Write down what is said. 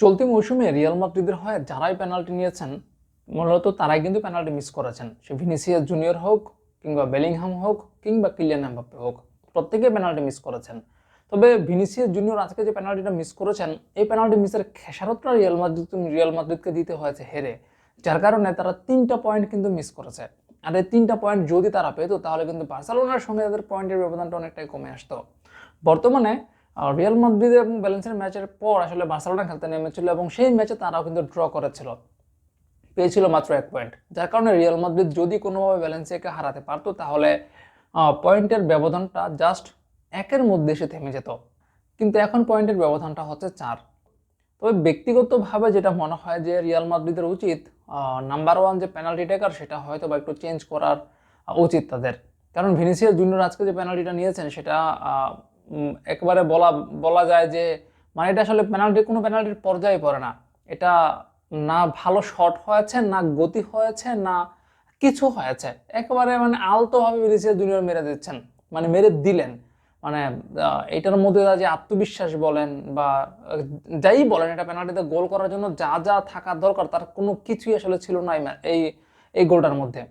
চলতি মৌসুমে রিয়াল মাদ্রিদের হয়ে যারাই পেনাল্টি নিয়েছেন, মূলত তারাই কিন্তু পেনাল্টি মিস করেছেন। সে ভিনিসিয়াস জুনিয়র হোক কিংবা বেলিংহাম হোক কিংবা কিলিয়ান এমবাপ্পে হোক প্রত্যেকে পেনাল্টি মিস করেছেন। তবে ভিনিসিয়াস জুনিয়র আজকে যে পেনাল্টিটা মিস করেছেন, এই পেনাল্টি মিসের খেসারতটা রিয়াল মাদ্রিদ রিয়াল মাদ্রিদকে দিতে হয়েছে হেরে, যার কারণে তারা তিনটা পয়েন্ট কিন্তু মিস করেছে। আর এই তিনটা পয়েন্ট যদি তারা পেতো, তাহলে কিন্তু বার্সেলোনার সঙ্গে তাদের পয়েন্টের ব্যবধানটা অনেকটাই কমে আসতো। বর্তমানে আহ, রিয়াল মাদ্রিদ এবং ব্যালেন্সের ম্যাচের পর আসলে বার্সেলোনা খেলতে নেমেছিল এবং সেই ম্যাচে তারাও কিন্তু ড্র করেছিল। পেয়েছিল মাত্র এক পয়েন্ট যার কারণে রিয়াল মাদ্রিদ যদি কোনোভাবে ভ্যালেন্সিয়াকে হারাতে পারতো তাহলে পয়েন্টের ব্যবধানটা জাস্ট একের মধ্যে এসে থেমে যেত। কিন্তু এখন পয়েন্টের ব্যবধানটা হচ্ছে চার। তবে ব্যক্তিগতভাবে যেটা মনে হয় যে রিয়াল মাদ্রিদের উচিত নাম্বার ওয়ান যে পেনাল্টি টেকার সেটা হয়তো বা একটু চেঞ্জ করার উচিত তাদের। কারণ ভিনিসিয়াস জুনিয়র আজকে যে পেনাল্টিটা নিয়েছেন সেটা একবারে বলা বলা যায় যে মানে এটা আসলে পেনাল্টি কোনো পেনাল্টির পর্যায়ে পড়ে না। এটা না ভালো শট হয়েছে, না গতি হয়েছে, না কিছু হয়েছে। একেবারে মানে আলতোভাবে ভিনিসিয়াস জুনিয়র মেরে দিচ্ছেন মানে মেরে দিলেন। মানে এটার মধ্যে যে আত্মবিশ্বাস বলেন বা, যাই বলেন, এটা পেনাল্টিতে গোল করার জন্য যা যা থাকা দরকার, তার কোনো কিছুই আসলে ছিল না এই এই গোলটার মধ্যে।